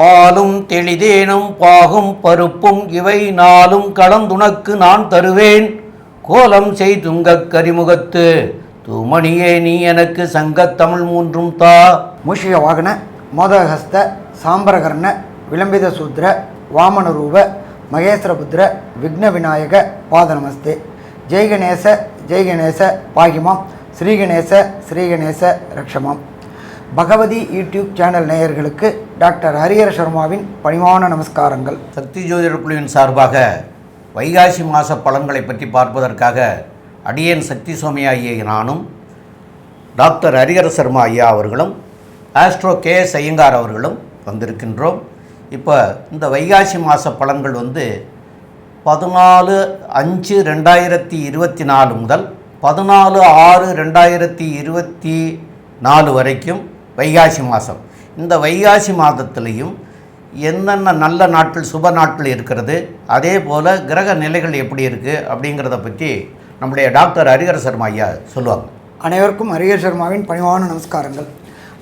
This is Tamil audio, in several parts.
பாலும் தெளிதேனும் பாகும் பருப்பும் இவை நாளும் கலந்துனக்கு நான் தருவேன். கோலம் செய்துங்க கரிமுகத்து. தூமணியே நீ எனக்கு சங்கத் தமிழ் மூன்றும் தா. முஷிய வாகன மோதகஸ்த சாம்பரகர்ண விளம்பித சூத்ர வாமன ரூப மகேஸ்வரபுத்திர விக்ன விநாயக பாத நமஸ்தே ஜெய்கணேச ஜெய்கணேச பாகிமாம். ஸ்ரீகணேச ஸ்ரீகணேச ரக்ஷமாம். பகவதி யூடியூப் சேனல் நேயர்களுக்கு டாக்டர் ஹரியர சர்மாவின் பணிவான நமஸ்காரங்கள். சக்தி ஜோதிடர் குழுவின் சார்பாக வைகாசி மாத பலன்களை பற்றி பார்ப்பதற்காக அடியேன் சக்தி சுவாமி ஐயா நானும் டாக்டர் ஹரிஹர சர்மா ஐயா அவர்களும் ஆஸ்ட்ரோ கே எஸ் ஐயங்கார் அவர்களும் வந்திருக்கின்றோம். இப்போ இந்த வைகாசி மாத பலன்கள் வந்து பதினாலு அஞ்சு ரெண்டாயிரத்தி இருபத்தி நாலு முதல் பதினாலு ஆறு ரெண்டாயிரத்தி இருபத்தி நாலு வரைக்கும் வைகாசி மாதம் இந்த வைகாசி மாதத்துலேயும் என்னென்ன நல்ல நாட்கள் சுப நாட்கள் இருக்கிறது அதே போல் கிரக நிலைகள் எப்படி இருக்குது அப்படிங்கிறத பற்றி நம்முடைய டாக்டர் ஹரிகர சர்மா ஐயா சொல்லுவாங்க. அனைவருக்கும் ஹரிகர் சர்மாவின் பணிவான நமஸ்காரங்கள்.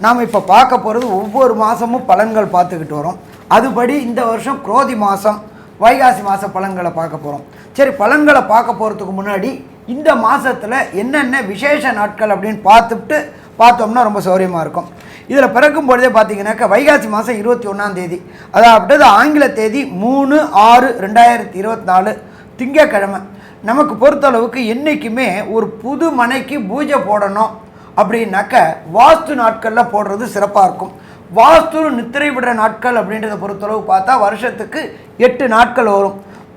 நாம் இப்போ பார்க்க போகிறது ஒவ்வொரு மாதமும் பலன்கள் பார்த்துக்கிட்டு வரோம். அதுபடி இந்த வருஷம் குரோதி மாதம் வைகாசி மாத பலன்களை பார்க்க போகிறோம் சரி பலன்களை பார்க்க போகிறதுக்கு முன்னாடி இந்த மாதத்தில் என்னென்ன விசேஷ நாட்கள் அப்படின்னு பார்த்துட்டு பார்த்தோம்னா ரொம்ப சௌரியமாக இருக்கும். இதில் பிறக்கும் பொழுதே பார்த்தீங்கன்னாக்கா வைகாசி மாதம் இருபத்தி ஒன்றாம் தேதி அதாவது ஆங்கில தேதி மூணு ஆறு ரெண்டாயிரத்தி இருபத்தி நாலு திங்கக்கிழமை நமக்கு பொறுத்தளவுக்கு என்றைக்குமே ஒரு புது மனைக்கு பூஜை போடணும் அப்படின்னாக்க வாஸ்து நாட்களில் போடுறது சிறப்பாக இருக்கும். வாஸ்து நித்திரை விடுற நாட்கள் அப்படின்றத பொறுத்தளவு பார்த்தா வருஷத்துக்கு எட்டு நாட்கள் வரும்.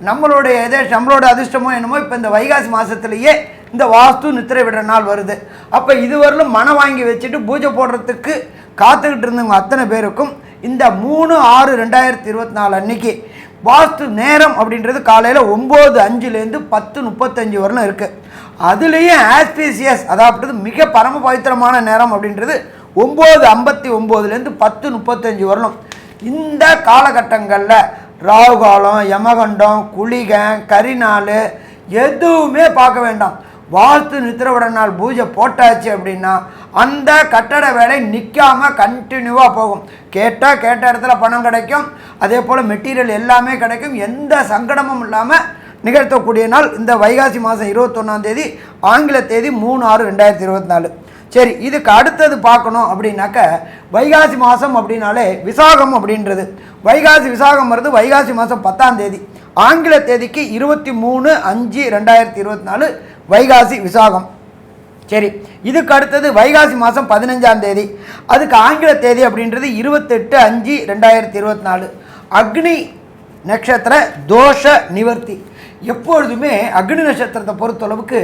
நம்மளுடைய எதே நம்மளோட அதிர்ஷ்டமோ என்னமோ இப்போ இந்த வைகாசி மாதத்துலேயே இந்த வாஸ்து நித்திரை விடுற நாள் வருது. அப்போ இதுவரையிலும் மனம் வாங்கி வச்சுட்டு பூஜை போடுறதுக்கு காத்துக்கிட்டு இருந்தவங்க அத்தனை பேருக்கும் இந்த மூணு ஆறு ரெண்டாயிரத்தி இருபத்தி நாலு அன்னைக்கு வாஸ்து நேரம் அப்படின்றது காலையில் ஒம்பது அஞ்சுலேருந்து பத்து முப்பத்தஞ்சு வரலும் இருக்குது அதுலேயும் ஆஸ்பீசியஸ் அதாவது மிக பரம பவித்திரமான நேரம் அப்படின்றது ஒம்பது ஐம்பத்தி ஒம்போதுலேருந்து பத்து முப்பத்தஞ்சு வரலும் இந்த காலகட்டங்களில் ராகு காலம் யமகண்டம் குளிகன் கரிநாள் எதுவுமே பார்க்க வேண்டாம். வாஸ்து நித்திரவிட நாள் பூஜை போட்டாச்சு அப்படின்னா அந்த கட்டட வேலை நிற்காம கண்டினியூவாக போகும். கேட்டால் கேட்ட இடத்துல பணம் கிடைக்கும். அதே போல் மெட்டீரியல் எல்லாமே கிடைக்கும். எந்த சங்கடமும் இல்லாமல் நிகழ்த்தக்கூடிய நாள் இந்த வைகாசி மாதம் இருபத்தொன்னாம் தேதி ஆங்கில தேதி மூணு ஆறு ரெண்டாயிரத்தி இருபத்தி நாலு. சரி இதுக்கு அடுத்தது பார்க்கணும் அப்படின்னாக்க வைகாசி மாதம் அப்படின்னாலே விசாகம் அப்படின்றது. வைகாசி விசாகம் வருது வைகாசி மாதம் பத்தாம் தேதி. ஆங்கில தேதிக்கு இருபத்தி மூணு அஞ்சு ரெண்டாயிரத்தி இருபத்தி நாலு வைகாசி விசாகம். சரி இதுக்கு அடுத்தது வைகாசி மாதம் பதினஞ்சாம் தேதி. அதுக்கு ஆங்கில தேதி அப்படின்றது இருபத்தெட்டு அஞ்சு ரெண்டாயிரத்தி இருபத்தி நாலு. அக்னி நட்சத்திர தோஷ நிவர்த்தி. எப்பொழுதுமே அக்னி நட்சத்திரத்தை பொறுத்தளவுக்கு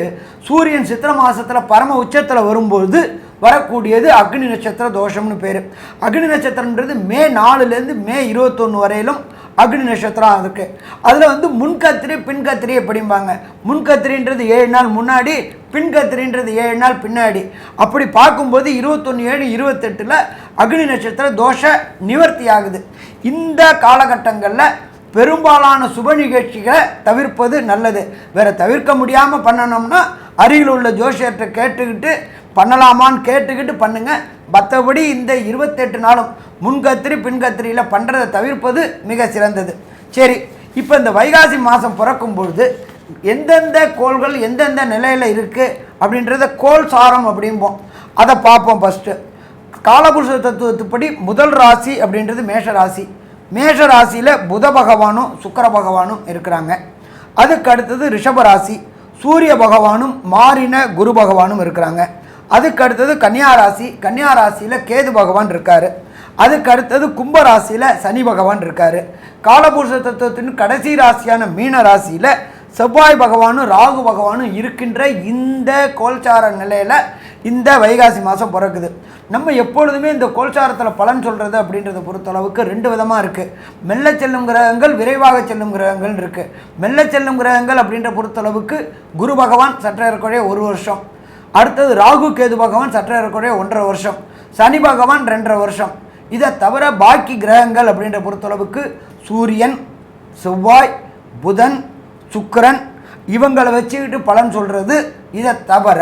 சூரியன் சித்திர மாதத்தில் பரம உச்சத்தில் வரும்போது வரக்கூடியது அக்னி நட்சத்திர தோஷம்னு பேர். அக்னி நட்சத்திரன்றது மே நாலுலேருந்து மே இருபத்தொன்று வரையிலும் அக்னி நட்சத்திரம் இருக்குது அதில் வந்து முன்கத்திரி பின்கத்திரி எப்படிம்பாங்க? முன்கத்திரின்றது ஏழு நாள் முன்னாடி பின்கத்திரின்றது ஏழு நாள் பின்னாடி. அப்படி பார்க்கும்போது இருபத்தொன்று ஏழு இருபத்தெட்டில் அக்னி நட்சத்திர தோஷ நிவர்த்தி ஆகுது இந்த காலகட்டங்களில் பெரும்பாலான சுப நிகழ்ச்சிகளை தவிர்ப்பது நல்லது. வேற தவிர்க்க முடியாமல் பண்ணணும்னா அருகில் உள்ள ஜோசியர்கிட்ட கேட்டுக்கிட்டு பண்ணலாமான்னு கேட்டுக்கிட்டு பண்ணுங்க. மற்றபடி இந்த இருபத்தெட்டு நாளும் முன்கத்திரி பின்கத்திரியில் பண்ணுறதை தவிர்ப்பது மிக சிறந்தது. சரி இப்போ இந்த வைகாசி மாதம் பிறக்கும் பொழுது எந்தெந்த கோள்கள் எந்தெந்த நிலையில் இருக்குது அப்படின்றத கோள் சாரம் அப்படிம்போம். அதை பார்ப்போம் ஃபஸ்ட்டு காலபுருஷ தத்துவத்துப்படி முதல் ராசி அப்படின்றது மேஷ ராசி. மேஷ ராசியில் புத பகவானும் சுக்கர பகவானும் இருக்கிறாங்க. அதுக்கு அடுத்தது ரிஷப ராசி சூரிய பகவானும் மாறின குரு பகவானும் இருக்கிறாங்க. அதுக்கு அடுத்தது கன்னியா ராசி கன்னியா ராசியில் கேது பகவான் இருக்கார். அதுக்கு அடுத்தது கும்ப ராசியில் சனி பகவான் இருக்கார். காலபுருஷ தத்துவத்தின் கடைசி ராசியான மீன ராசியில் செவ்வாய் பகவானும் ராகு பகவானும் இருக்கின்ற இந்த கோல்சார நிலையில் இந்த வைகாசி மாதம் பிறக்குது. நம்ம எப்பொழுதுமே இந்த கோல்சாரத்தில் பலன் சொல்கிறது அப்படின்றத பொறுத்தளவுக்கு ரெண்டு விதமாக இருக்குது மெல்ல செல்லும் கிரகங்கள் விரைவாக செல்லும் கிரகங்கள் இருக்குது மெல்ல செல்லும் கிரகங்கள் அப்படின்ற பொறுத்தளவுக்கு குரு பகவான் சற்றேறக்குறைய ஒரு வருஷம். அடுத்தது ராகு கேது பகவான் சற்றேறக்குறைய ஒன்றரை வருஷம். சனி பகவான் ரெண்டரை வருஷம். இதை தவிர பாக்கி கிரகங்கள் அப்படின்ற பொறுத்தளவுக்கு சூரியன் செவ்வாய் புதன் சுக்கரன் இவங்களை வச்சுக்கிட்டு பலன் சொல்கிறது இதை தவிர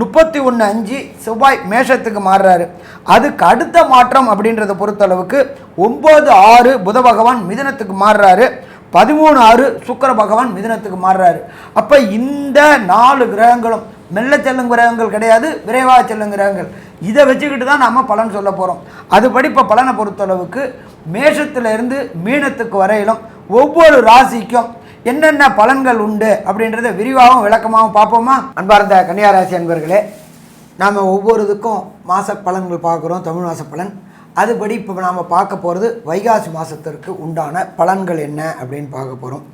முப்பத்தி ஒன்று அஞ்சு செவ்வாய் மேஷத்துக்கு மாறுறாரு. அதுக்கு அடுத்த மாற்றம் அப்படின்றத பொறுத்தளவுக்கு ஒம்பது ஆறு புத பகவான் மிதனத்துக்கு மாறுறாரு. பதிமூணு ஆறு சுக்கர பகவான் மிதனத்துக்கு மாறுறாரு. அப்போ இந்த நாலு கிரகங்களும் மெல்ல செல்லும் கிரகங்கள் கிடையாது விரைவாக செல்லும் கிரகங்கள். இதை வச்சுக்கிட்டு தான் நம்ம பலன் சொல்ல போகிறோம் அதுபடி இப்போ பலனை பொறுத்தளவுக்கு மேஷத்துலேருந்து மீனத்துக்கு வரையிலும் ஒவ்வொரு ராசிக்கும் என்னென்ன பலன்கள் உண்டு அப்படின்றத விரிவாகவும் விளக்கமாகவும் பார்ப்போமா? அன்பார்ந்த கன்னியாராசி அன்பர்களே நாம் ஒவ்வொரு இதுக்கும் மாத பலன்கள் பார்க்குறோம் தமிழ் மாத பலன். அதுபடி இப்போ நாம் பார்க்க போகிறது வைகாசி மாதத்திற்கு உண்டான பலன்கள் என்ன அப்படின்னு பார்க்க போகிறோம்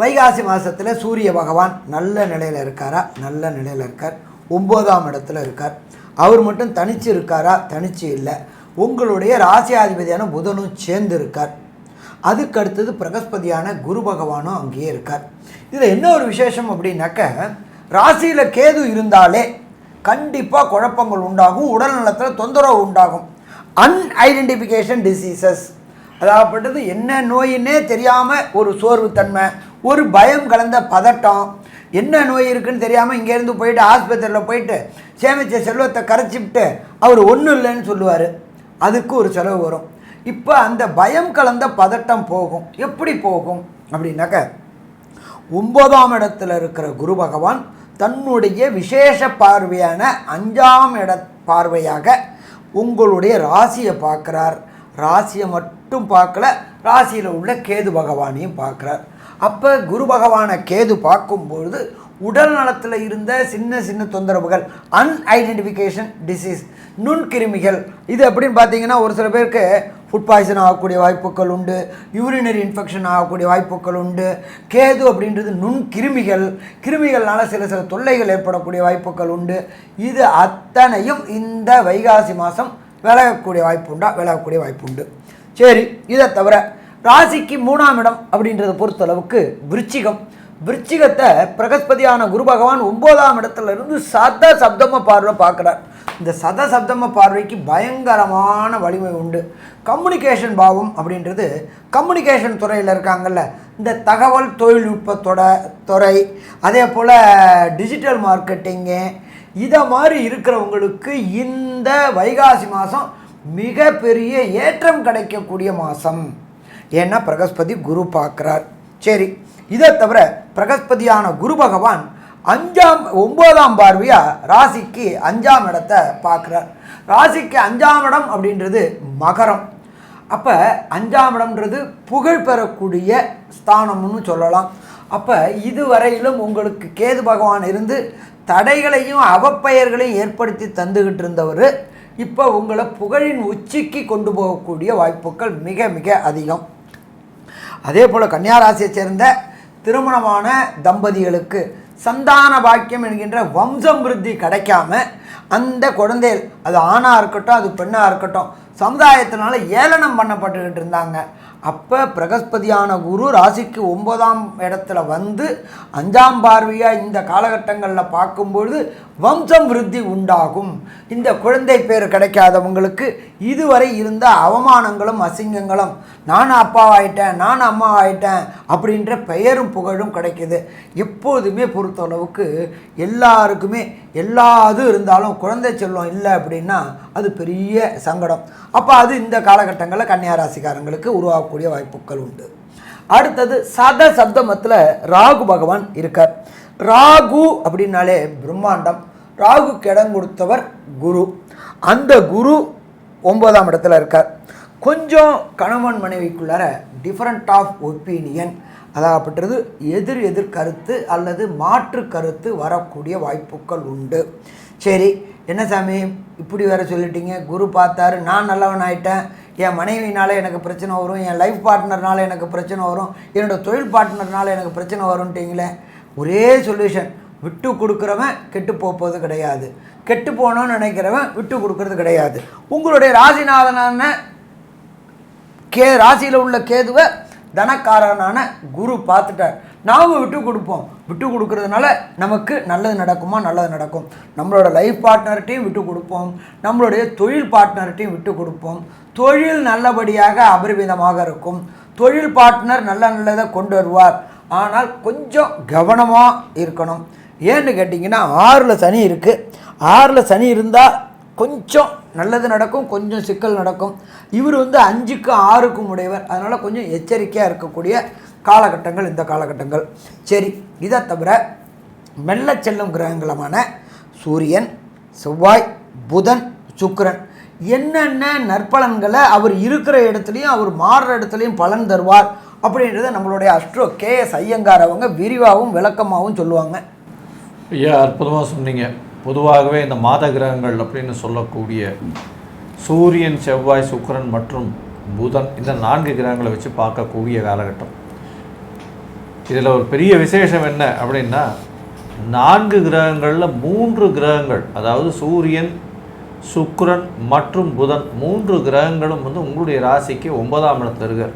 வைகாசி மாதத்தில் சூரிய பகவான் நல்ல நிலையில் இருக்காரா? நல்ல நிலையில் இருக்கார். ஒம்போதாம் இடத்துல இருக்கார். அவர் மட்டும் தனிச்சு இருக்காரா? தனிச்சு இல்லை. உங்களுடைய ராசியாதிபதியான புதனும் சேர்ந்து இருக்கார். அதுக்கு அடுத்தது பிரகஸ்பதியான குரு பகவானும் அங்கேயே இருக்கார். இதில் என்ன ஒரு விசேஷம் அப்படின்னாக்க ராசியில் கேது இருந்தாலே கண்டிப்பாக குழப்பங்கள் உண்டாகும் உடல் நலத்தில் தொந்தரவு உண்டாகும். அன்ஐடென்டிஃபிகேஷன் டிசீசஸ் அதாகப்பட்டது என்ன நோயின்னே தெரியாமல் ஒரு சோர்வுத்தன்மை ஒரு பயம் கலந்த பதட்டம். என்ன நோய் இருக்குன்னு தெரியாமல் இங்கேருந்து போயிட்டு ஆஸ்பத்திரியில் போயிட்டு சேமித்த செல்வத்தை கரைச்சிவிட்டு அவர் ஒன்றும் இல்லைன்னு சொல்லுவார். அதுக்கு ஒரு செலவு வரும். இப்போ அந்த பயம் கலந்த பதட்டம் போகும். எப்படி போகும்? அப்படின்னாக்க ஒன்பதாம் இடத்துல இருக்கிற குரு பகவான் தன்னுடைய விசேஷ பார்வையான அஞ்சாம் இட பார்வையாக உங்களுடைய ராசியை பார்க்குறார். ராசியை மட்டும் பார்க்கல ராசியில் உள்ள கேது பகவானையும் பார்க்குறார். அப்போ குரு பகவானை கேது பார்க்கும்பொழுது உடல் நலத்தில் இருந்த சின்ன சின்ன தொந்தரவுகள் அன்ஐடென்டிஃபிகேஷன் டிசீஸ் நுண்கிருமிகள் இது அப்படின்னு பார்த்தீங்கன்னா ஒரு சில பேருக்கு ஃபுட் பாய்சன் ஆகக்கூடிய வாய்ப்புகள் உண்டு. யூரினரி இன்ஃபெக்ஷன் ஆகக்கூடிய வாய்ப்புகள் உண்டு. கேது அப்படின்றது நுண் கிருமிகள். கிருமிகள்னால சில சில தொல்லைகள் ஏற்படக்கூடிய வாய்ப்புகள் உண்டு. இது அத்தனையும் இந்த வைகாசி மாதம் விலகக்கூடிய வாய்ப்பு உண்டா விலகக்கூடிய வாய்ப்பு உண்டு சரி இதை தவிர ராசிக்கு மூணாம் இடம் அப்படின்றத பொறுத்தளவுக்கு விருச்சிகம். விருச்சிகத்தை பிரகஸ்பதியான குரு பகவான் ஒன்பதாம் இடத்துல இருந்து சத சப்தம பார்வை பார்க்குறார். இந்த சத சப்தம பார்வைக்கு பயங்கரமான வலிமை உண்டு. கம்யூனிகேஷன் பாவம் அப்படின்றது கம்யூனிகேஷன் துறையில் இருக்காங்கல்ல இந்த தகவல் தொழில்நுட்பத்தோட துறை அதே போல் டிஜிட்டல் மார்க்கெட்டிங்கு இதை மாதிரி இருக்கிறவங்களுக்கு இந்த வைகாசி மாதம் மிகப்பெரிய ஏற்றம் கிடைக்கக்கூடிய மாதம் ஏன்னா பிரகஸ்பதி குரு பார்க்குறார். சரி இதை தவிர பிரகஸ்பதியான குரு பகவான் அஞ்சாம் ஒன்பதாம் பார்வையாக ராசிக்கு அஞ்சாம் இடத்தை பார்க்குறார். ராசிக்கு அஞ்சாம் இடம் அப்படின்றது மகரம். அப்போ அஞ்சாம் இடம்ன்றது புகழ் பெறக்கூடிய ஸ்தானம்னு சொல்லலாம். அப்போ இதுவரையிலும் உங்களுக்கு கேது பகவான் இருந்து தடைகளையும் அவப்பெயர்களையும் ஏற்படுத்தி தந்துக்கிட்டு இருந்தவர் இப்போ உங்களை புகழின் உச்சிக்கு கொண்டு போகக்கூடிய வாய்ப்புகள் மிக மிக அதிகம். அதே போல் கன்னியாராசியை சேர்ந்த திருமணமான தம்பதிகளுக்கு சந்தான பாக்கியம் என்கின்ற வம்சம் விருத்தி கிடைக்காம அந்த குழந்தைகள் அது ஆணாக இருக்கட்டும் அது பெண்ணாக இருக்கட்டும் சமுதாயத்தினால ஏளனம் பண்ணப்பட்டுக்கிட்டு இருந்தாங்க. அப்போ பிரகஸ்பதியான குரு ராசிக்கு ஒன்பதாம் இடத்துல வந்து அஞ்சாம் பார்வையாக இந்த காலகட்டங்களில் பார்க்கும்பொழுது வம்சம் விருத்தி உண்டாகும். இந்த குழந்தை பேர் கிடைக்காதவங்களுக்கு இதுவரை இருந்த அவமானங்களும் அசிங்கங்களும் நான் அப்பாவாயிட்டேன் நான் அம்மாவாயிட்டேன் அப்படின்ற பெயரும் புகழும் கிடைக்கிது. எப்போதுமே பொறுத்தளவுக்கு எல்லாருக்குமே எல்லா இது இருந்தாலும் குழந்தை செல்வம் இல்லை அப்படின்னா அது பெரிய சங்கடம். அப்போ அது இந்த காலகட்டங்களில் கன்னியாராசிக்காரங்களுக்கு உருவாகக்கூடிய வாய்ப்புகள் உண்டு. அடுத்தது சத சப்தமத்தில் ராகு பகவான் இருக்கார். ராகு அப்படின்னாலே பிரம்மாண்டம். ராகுக்கு கிடம் கொடுத்தவர் குரு. அந்த குரு ஒன்பதாம் இடத்துல இருக்கார். கொஞ்சம் கணவன் மனைவிக்குள்ளார டிஃப்ரெண்ட் ஆஃப் ஒப்பீனியன் அதாகப்பட்டது எதிர் எதிர் கருத்து அல்லது மாற்று கருத்து வரக்கூடிய வாய்ப்புகள் உண்டு. சரி என்ன சாமி இப்படி வேற சொல்லிட்டீங்க? குரு பார்த்தாரு நான் நல்லவன் ஆயிட்டேன். என் மனைவினால் எனக்கு பிரச்சனை வரும் என் லைஃப் பார்ட்னர்னால எனக்கு பிரச்சனை வரும் என்னோட தொழில் பார்ட்னர்னால் எனக்கு பிரச்சனை வரும்ட்டீங்களே? ஒரே சொல்யூஷன் விட்டு கொடுக்குறவன் கெட்டு போகிறது கிடையாது. கெட்டு போகணும்னு நினைக்கிறவன் விட்டு கொடுக்கறது கிடையாது. உங்களுடைய ராசிநாதனான கே ராசியில் உள்ள கேதுவை தனக்காரனான குரு பார்த்துட்டார். நாம் விட்டு கொடுப்போம். விட்டு கொடுக்கறதுனால நமக்கு நல்லது நடக்குமா? நல்லது நடக்கும். நம்மளோட லைஃப் பார்ட்னர்கிட்டையும் விட்டு கொடுப்போம். நம்மளுடைய தொழில் பார்ட்னர்கிட்டையும் விட்டு கொடுப்போம். தொழில் நல்லபடியாக அபரிமிதமாக இருக்கும். தொழில் பார்ட்னர் நல்ல நல்லதை கொண்டு வருவார். ஆனால் கொஞ்சம் கவனமாக இருக்கணும். ஏன்னு கேட்டிங்கன்னா ஆறில் சனி இருக்குது ஆறில் சனி இருந்தால் கொஞ்சம் நல்லது நடக்கும் கொஞ்சம் சிக்கல் நடக்கும். இவர் வந்து அஞ்சுக்கு ஆறுக்கும் உடையவர். அதனால் கொஞ்சம் எச்சரிக்கையாக இருக்கக்கூடிய காலகட்டங்கள் இந்த காலகட்டங்கள். சரி இதை தவிர மெல்ல செல்லும் கிரகங்களமான சூரியன் செவ்வாய் புதன் சுக்கரன் என்னென்ன நற்பலன்களை அவர் இருக்கிற இடத்துலையும் அவர் மாறுற இடத்துலையும் பலன் தருவார் அப்படின்றத நம்மளுடைய அஸ்ட்ரோ கே எஸ் ஐயங்கார் அவங்க விரிவாகவும் விளக்கமாகவும் சொல்லுவாங்க. ஐயா அற்புதமாக சொன்னீங்க. பொதுவாகவே இந்த மாத கிரகங்கள் அப்படின்னு சொல்லக்கூடிய சூரியன் செவ்வாய் சுக்கரன் மற்றும் புதன் இந்த நான்கு கிரகங்களை வச்சு பார்க்கக்கூடிய காலகட்டம். இதில் ஒரு பெரிய விசேஷம் என்ன அப்படின்னா நான்கு கிரகங்களில் மூன்று கிரகங்கள் அதாவது சூரியன் சுக்ரன் மற்றும் புதன் மூன்று கிரகங்களும் வந்து உங்களுடைய ராசிக்கு ஒன்பதாம் இடத்துல இருக்கார்.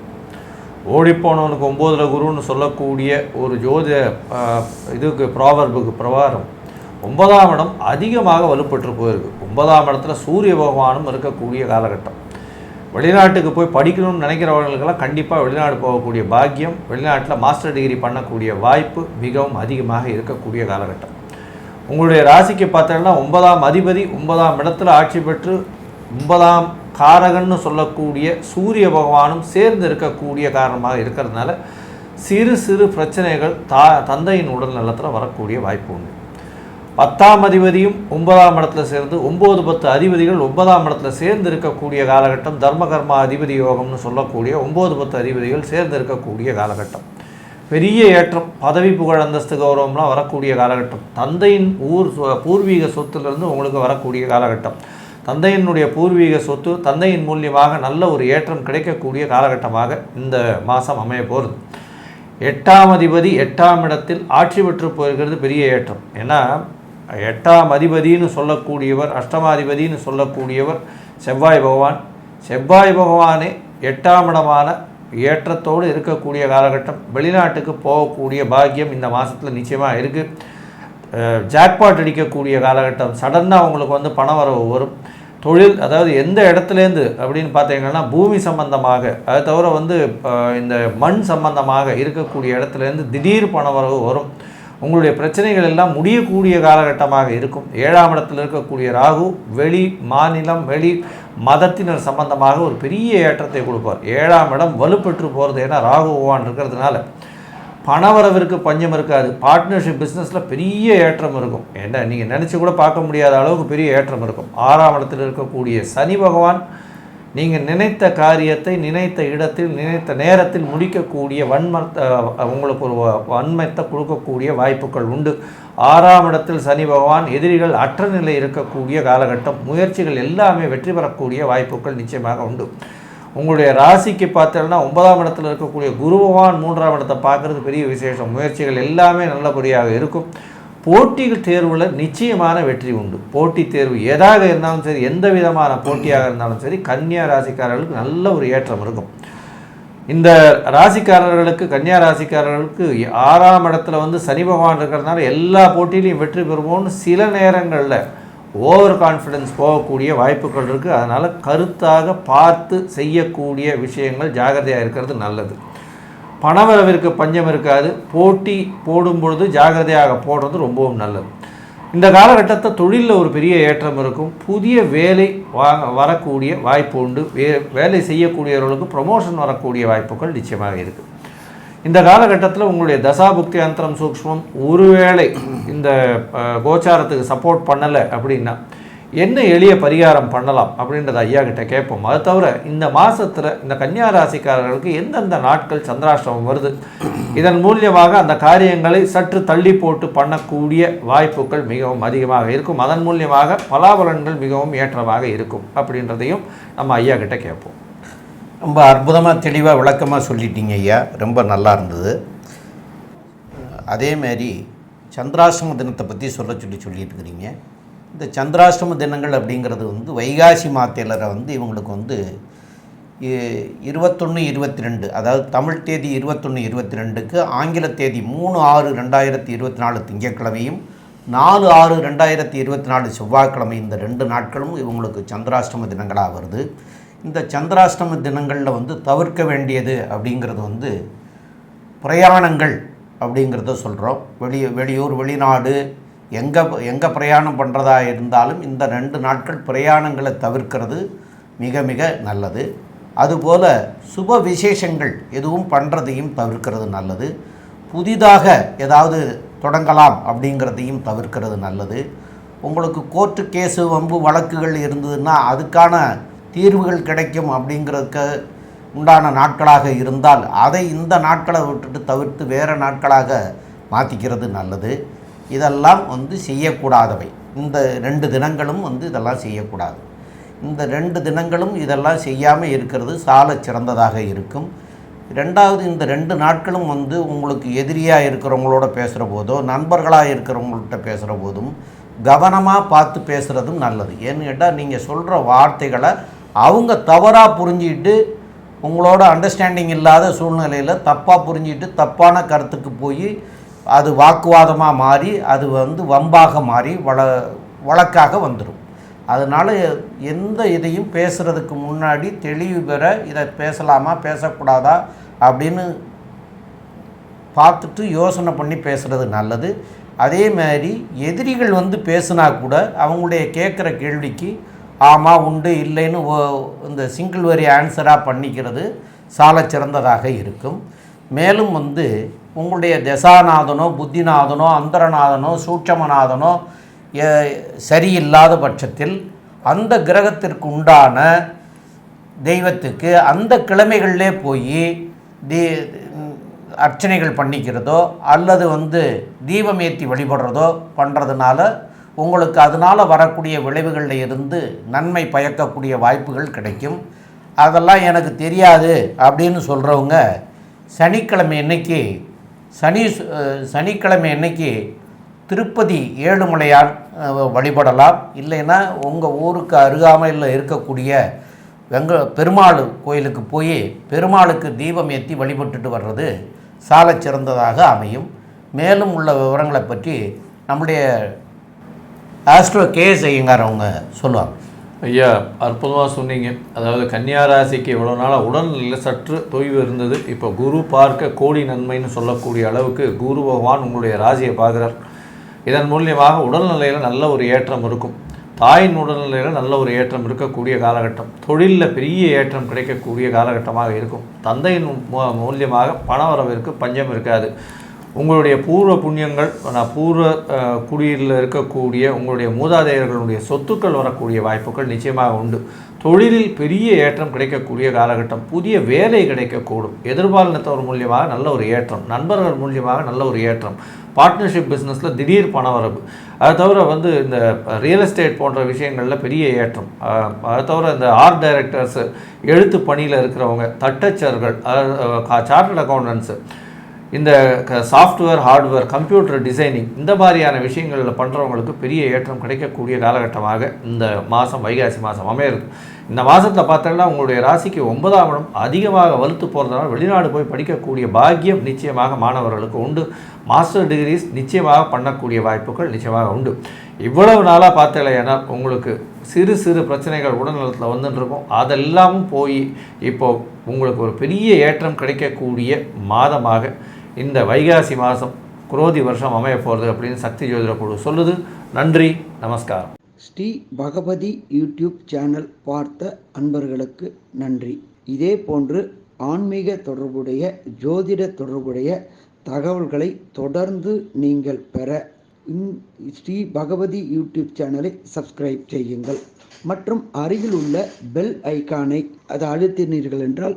ஓடிப்போனவனுக்கு ஒம்போதில் குருன்னு சொல்லக்கூடிய ஒரு ஜோதிட இதுக்கு ப்ராவர்புக்கு பிரகாரம் ஒன்பதாம் இடம் அதிகமாக வலுப்பட்டு போயிருக்கு. ஒன்பதாம் இடத்துல சூரிய பகவானும் இருக்கக்கூடிய காலகட்டம். வெளிநாட்டுக்கு போய் படிக்கணும்னு நினைக்கிறவர்களுக்கெல்லாம் கண்டிப்பாக வெளிநாடு போகக்கூடிய பாக்கியம் வெளிநாட்டில் மாஸ்டர் டிகிரி பண்ணக்கூடிய வாய்ப்பு மிகவும் அதிகமாக இருக்கக்கூடிய காலகட்டம். உங்களுடைய ராசிக்கு பார்த்தோம்னா ஒன்பதாம் அதிபதி ஒன்பதாம் இடத்துல ஆட்சி பெற்று ஒன்பதாம் காரகன்னு சொல்லக்கூடிய சூரிய பகவானும் சேர்ந்து இருக்கக்கூடிய காரணமாக இருக்கிறதுனால சிறு சிறு பிரச்சனைகள் தா தந்தையின் உடல் நலத்தில் வரக்கூடிய வாய்ப்பு உண்டு. பத்தாம் அதிபதியும் ஒன்பதாம் இடத்துல சேர்ந்து ஒம்பது பத்து அதிபதிகள் ஒன்பதாம் இடத்துல சேர்ந்து இருக்கக்கூடிய காலகட்டம் தர்மகர்மா அதிபதி யோகம்னு சொல்லக்கூடிய ஒம்பது பத்து அதிபதிகள் சேர்ந்து இருக்கக்கூடிய காலகட்டம். பெரிய ஏற்றம் பதவி புகழ் அந்தஸ்து கௌரவம்லாம் வரக்கூடிய காலகட்டம். தந்தையின் ஊர் சொ- பூர்வீக சொத்துலேருந்து உங்களுக்கு வரக்கூடிய காலகட்டம். தந்தையினுடைய பூர்வீக சொத்து தந்தையின் மூலியமாக நல்ல ஒரு ஏற்றம் கிடைக்கக்கூடிய காலகட்டமாக இந்த மாதம் அமைய போகிறது எட்டாம் அதிபதி எட்டாம் இடத்தில் ஆட்சி பெற்று போயிருக்கிறது பெரிய ஏற்றம். ஏன்னா எட்டாம் அதிபதின்னு சொல்லக்கூடியவர் அஷ்டமாதிபதின்னு சொல்லக்கூடியவர் செவ்வாய் பகவான். செவ்வாய் பகவானே எட்டாம் இடமான ஏற்றத்தோடு இருக்கக்கூடிய காலகட்டம். வெளிநாட்டுக்கு போகக்கூடிய பாக்கியம் இந்த மாதத்தில் நிச்சயமாக இருக்குது ஜாக்பாட் அடிக்கக்கூடிய காலகட்டம். சடனாக அவங்களுக்கு வந்து பண வரவு வரும். தொழில் அதாவது எந்த இடத்துலேருந்து அப்படின்னு பார்த்தீங்கன்னா பூமி சம்பந்தமாக அது தவிர வந்து இந்த மண் சம்பந்தமாக இருக்கக்கூடிய இடத்துலேருந்து திடீர் பண வரவு வரும். உங்களுடைய பிரச்சனைகள் எல்லாம் முடியக்கூடிய காலகட்டமாக இருக்கும். ஏழாம் இடத்தில் இருக்கக்கூடிய ராகு வெளி மாநிலம் வெளி மதத்தினர் சம்பந்தமாக ஒரு பெரிய ஏற்றத்தை கொடுப்பார். ஏழாம் இடம் வலுப்பெற்று போகிறது ஏன்னா ராகு பகவான் இருக்கிறதுனால பணவரவிற்கு பஞ்சம் இருக்காது. பார்ட்னர்ஷிப் பிஸ்னஸில் பெரிய ஏற்றம் இருக்கும். என்ன நீங்கள் நினச்சி கூட பார்க்க முடியாத அளவுக்கு பெரிய ஏற்றம் இருக்கும். ஆறாம் இடத்தில் இருக்கக்கூடிய சனி பகவான் நீங்கள் நினைத்த காரியத்தை நினைத்த இடத்தில் நினைத்த நேரத்தில் முடிக்கக்கூடிய வன்மத்தை உங்களுக்கு ஒரு வன்மத்தை கொடுக்கக்கூடிய வாய்ப்புகள் உண்டு. ஆறாம் இடத்தில் சனி பகவான் எதிரிகள் அற்ற நிலை இருக்கக்கூடிய காலகட்டம் முயற்சிகள் எல்லாமே வெற்றி பெறக்கூடிய வாய்ப்புகள் நிச்சயமாக உண்டு. உங்களுடைய ராசிக்கு பார்த்தோம்னா ஒன்பதாம் இடத்தில் இருக்கக்கூடிய குரு பகவான் மூன்றாம் இடத்தை பார்க்குறது பெரிய விசேஷம். முயற்சிகள் எல்லாமே நல்லபடியாக இருக்கும். போட்டிகள் தேர்வில் நிச்சயமான வெற்றி உண்டு. போட்டி தேர்வு எதாக இருந்தாலும் சரி எந்த விதமான போட்டியாக இருந்தாலும் சரி கன்னியா ராசிக்காரர்களுக்கு நல்ல ஒரு ஏற்றம் இருக்கும். இந்த ராசிக்காரர்களுக்கு கன்னியா ராசிக்காரர்களுக்கு ஆறாம் இடத்துல வந்து சனி பகவான் இருக்கிறதுனால எல்லா போட்டியிலையும் வெற்றி பெறுவோம்னு சில நேரங்களில் ஓவர் கான்ஃபிடென்ஸ் போகக்கூடிய வாய்ப்புகள் இருக்குது அதனால் கருத்தாக பார்த்து செய்யக்கூடிய விஷயங்கள் ஜாகிரதையாக இருக்கிறது நல்லது. பணவரவிற்கு பஞ்சம் இருக்காது. போட்டி போடும் பொழுது ஜாகிரதையாக போடுறது ரொம்பவும் நல்லது. இந்த காலகட்டத்தை தொழிலில் ஒரு பெரிய ஏற்றம் இருக்கும். புதிய வேலை வாங்க வரக்கூடிய வாய்ப்பு உண்டு. வே வேலை செய்யக்கூடியவர்களுக்கு ப்ரொமோஷன் வரக்கூடிய வாய்ப்புகள் நிச்சயமாக இருக்குது இந்த காலகட்டத்தில் உங்களுடைய தசாபுக்தி அந்தரம் சூக்ஷ்மம். ஒருவேளை இந்த கோச்சாரத்துக்கு சப்போர்ட் பண்ணலை அப்படின்னா என்ன எளிய பரிகாரம் பண்ணலாம் அப்படின்றத ஐயா கிட்ட கேட்போம். அது தவிர இந்த மாதத்தில் இந்த கன்னியா ராசிக்காரர்களுக்கு எந்தெந்த நாட்கள் சந்திராஷ்டமம் வருது? இதன் மூலியமாக அந்த காரியங்களை சற்று தள்ளி போட்டு பண்ணக்கூடிய வாய்ப்புகள் மிகவும் அதிகமாக இருக்கும். அதன் மூலியமாக பலாபலன்கள் மிகவும் ஏற்றமாக இருக்கும் அப்படின்றதையும் நம்ம ஐயா கிட்ட கேட்போம். ரொம்ப அற்புதமாக தெளிவாக விளக்கமாக சொல்லிட்டீங்க ஐயா. ரொம்ப நல்லா இருந்தது. அதேமாரி சந்திராஷ்டம தினத்தை பற்றி சொல்ல சொல்லி சொல்லியிருக்கிறீங்க இந்த சந்திராஷ்டம தினங்கள் அப்படிங்கிறது வந்து வைகாசி மாத்திலரை வந்து இவங்களுக்கு வந்து இருபத்தொன்று இருபத்தி ரெண்டு அதாவது தமிழ் தேதி இருபத்தொன்று இருபத்தி ரெண்டுக்கு ஆங்கில தேதி மூணு ஆறு ரெண்டாயிரத்தி இருபத்தி நாலு திங்கட்கிழமையும் நாலு ஆறு ரெண்டாயிரத்தி இருபத்தி நாலு செவ்வாய்க்கிழமை இந்த ரெண்டு நாட்களும் இவங்களுக்கு சந்திராஷ்டம தினங்களாக வருது. இந்த சந்திராஷ்டம தினங்களில் வந்து தவிர்க்க வேண்டியது அப்படிங்கிறது வந்து பிரயாணங்கள் அப்படிங்கிறத சொல்கிறோம் வெளி வெளியூர் வெளிநாடு எங்கே எங்கே பிரயாணம் பண்ணுறதா இருந்தாலும் இந்த ரெண்டு நாட்கள் பிரயாணங்களை தவிர்க்கிறது மிக மிக நல்லது. அதுபோல் சுப விசேஷங்கள் எதுவும் பண்ணுறதையும் தவிர்க்கிறது நல்லது. புதிதாக ஏதாவது தொடங்கலாம் அப்படிங்கிறதையும் தவிர்க்கிறது நல்லது. உங்களுக்கு கோர்ட்டு கேஸு வம்பு வழக்குகள் இருந்ததுன்னா அதுக்கான தீர்வுகள் கிடைக்கும் அப்படிங்கிறதுக்கு உண்டான நாட்களாக இருந்தால் அதை இந்த நாட்களை விட்டுட்டு தவிர்த்து வேறு நாட்களாக மாற்றிக்கிறது நல்லது. இதெல்லாம் வந்து செய்யக்கூடாதவை. இந்த ரெண்டு தினங்களும் வந்து இதெல்லாம் செய்யக்கூடாது. இந்த ரெண்டு தினங்களும் இதெல்லாம் செய்யாமல் இருக்கிறது சால சிறந்ததாக இருக்கும். ரெண்டாவது இந்த ரெண்டு நாட்களும் வந்து உங்களுக்கு எதிரியாக இருக்கிறவங்களோட பேசுகிற போதோ நண்பர்களாக இருக்கிறவங்கள்ட்ட பேசுகிற போதும் கவனமாக பார்த்து பேசுகிறதும் நல்லது. ஏன்னு கேட்டால் நீங்கள் சொல்கிற வார்த்தைகளை அவங்க தவறாக புரிஞ்சிட்டு உங்களோட அண்டர்ஸ்டாண்டிங் இல்லாத சூழ்நிலையில் தப்பாக புரிஞ்சிட்டு தப்பான கருத்துக்கு போய் அது வாக்குவாதமாக மாறி அது வந்து வம்பாக மாறி வள வழக்காக வந்துடும் அதனால் எந்த இதையும் பேசுகிறதுக்கு முன்னாடி தெளிவு பெற இதை பேசலாமா பேசக்கூடாதா அப்படின்னு பார்த்துட்டு யோசனை பண்ணி பேசுகிறது நல்லது. அதே மாதிரி எதிரிகள் வந்து பேசுனா கூட அவங்களுடைய கேட்குற கேள்விக்கு ஆமாம் உண்டு இல்லைன்னு ஓ- இந்த சிங்கிள் வரி ஆன்சராக பண்ணிக்கிறது சால சிறந்ததாக இருக்கும். மேலும் வந்து உங்களுடைய தசாநாதனோ புத்திநாதனோ அந்தரநாதனோ சூட்சமநாதனோ சரியில்லாத பட்சத்தில் அந்த கிரகத்திற்கு உண்டான தெய்வத்துக்கு அந்த கிழமைகளிலே போய் தீ அர்ச்சனைகள் பண்ணிக்கிறதோ அல்லது வந்து தீபம் ஏற்றி வழிபடுறதோ பண்ணுறதுனால உங்களுக்கு அதனால் வரக்கூடிய விளைவுகளில் இருந்து நன்மை பயக்கக்கூடிய வாய்ப்புகள் கிடைக்கும். அதெல்லாம் எனக்கு தெரியாது அப்படின்னு சொல்கிறவங்க சனிக்கிழமை இன்றைக்கி சனி சனிக்கிழமை அன்னைக்கு திருப்பதி ஏழுமலையான் வழிபடலாம். இல்லைன்னா உங்கள் ஊருக்கு அருகாமையில் இருக்கக்கூடிய வெங்க பெருமாள் கோயிலுக்கு போய் பெருமாளுக்கு தீபம் ஏற்றி வழிபட்டுட்டு வர்றது சாலச் சிறந்ததாக அமையும். மேலும் உள்ள விவரங்களை பற்றி நம்முடைய ஆஸ்ட்ரோ கேஎஸ் ஐயங்கார் அவங்க சொல்லுவாங்க. ஐயா அற்புதமாக சொன்னீங்க. அதாவது கன்னியாராசிக்கு இவ்வளோ நாளாக உடல்நிலையில் சற்று தொய்வு இருந்தது. இப்போ குரு பார்க்க கோடி நன்மைன்னு சொல்லக்கூடிய அளவுக்கு குரு பகவான் உங்களுடைய ராசியை பார்க்குறார். இதன் மூலியமாக உடல்நிலையில் நல்ல ஒரு ஏற்றம் இருக்கும். தாயின் உடல்நிலையில் நல்ல ஒரு ஏற்றம் இருக்கக்கூடிய காலகட்டம். தொழிலில் பெரிய ஏற்றம் கிடைக்கக்கூடிய காலகட்டமாக இருக்கும். தந்தையின் மூ- மூலியமாக பணவரவிற்கு பஞ்சம் இருக்காது. உங்களுடைய பூர்வ புண்ணியங்கள் நான் பூர்வ குடியில் இருக்கக்கூடிய உங்களுடைய மூதாதையர்களுடைய சொத்துக்கள் வரக்கூடிய வாய்ப்புகள் நிச்சயமாக உண்டு. தொழிலில் பெரிய ஏற்றம் கிடைக்கக்கூடிய காலகட்டம் புதிய வேலை கிடைக்கக்கூடும். எதிர்பாலினத்தவர் மூலியமாக நல்ல ஒரு ஏற்றம் நண்பர்கள் மூலியமாக நல்ல ஒரு ஏற்றம் பார்ட்னர்ஷிப் பிஸ்னஸில் திடீர் பணவரவு. அதை தவிர வந்து இந்த ரியல் எஸ்டேட் போன்ற விஷயங்களில் பெரிய ஏற்றம். அதை தவிர இந்த ஆர்ட் டைரக்டர்ஸு எழுத்து பணியில் இருக்கிறவங்க தட்டச்சர்கள் சார்ட்டட் அக்கௌண்டன்ஸு இந்த சாஃப்ட்வேர் ஹார்ட்வேர் கம்ப்யூட்டர் டிசைனிங் இந்த மாதிரியான விஷயங்களில் பண்ணுறவங்களுக்கு பெரிய ஏற்றம் கிடைக்கக்கூடிய காலகட்டமாக இந்த மாதம் வைகாசி மாதம் அமையிறது. இந்த மாதத்தில் பார்த்தோம்னா உங்களுடைய ராசிக்கு ஒன்பதாம் இடம் அதிகமாக வலுத்து போகிறதுனால வெளிநாடு போய் படிக்கக்கூடிய பாக்கியம் நிச்சயமாக மாணவர்களுக்கு உண்டு. மாஸ்டர் டிகிரிஸ் நிச்சயமாக பண்ணக்கூடிய வாய்ப்புகள் நிச்சயமாக உண்டு. இவ்வளவு நாளாக பார்த்தலையானால் உங்களுக்கு சிறு சிறு பிரச்சனைகள் உடல்நலத்தில் வந்துட்டுருக்கும் அதெல்லாமும் போய் இப்போது உங்களுக்கு ஒரு பெரிய ஏற்றம் கிடைக்கக்கூடிய மாதமாக இந்த வைகாசி மாதம் குரோதி வருஷம் அமைய போகிறது அப்படின்னு சக்தி ஜோதிட குழு சொல்லுது. நன்றி நமஸ்காரம். ஸ்ரீ பகவதி யூடியூப் சேனல் பார்த்த அன்பர்களுக்கு நன்றி. இதே போன்று ஆன்மீக தொடர்புடைய ஜோதிட தொடர்புடைய தகவல்களை தொடர்ந்து நீங்கள் பெற ஸ்ரீ பகவதி யூடியூப் சேனலை சப்ஸ்கிரைப் செய்யுங்கள். மற்றும் அருகில் உள்ள பெல் ஐகானை அதை அழுத்தினீர்கள் என்றால்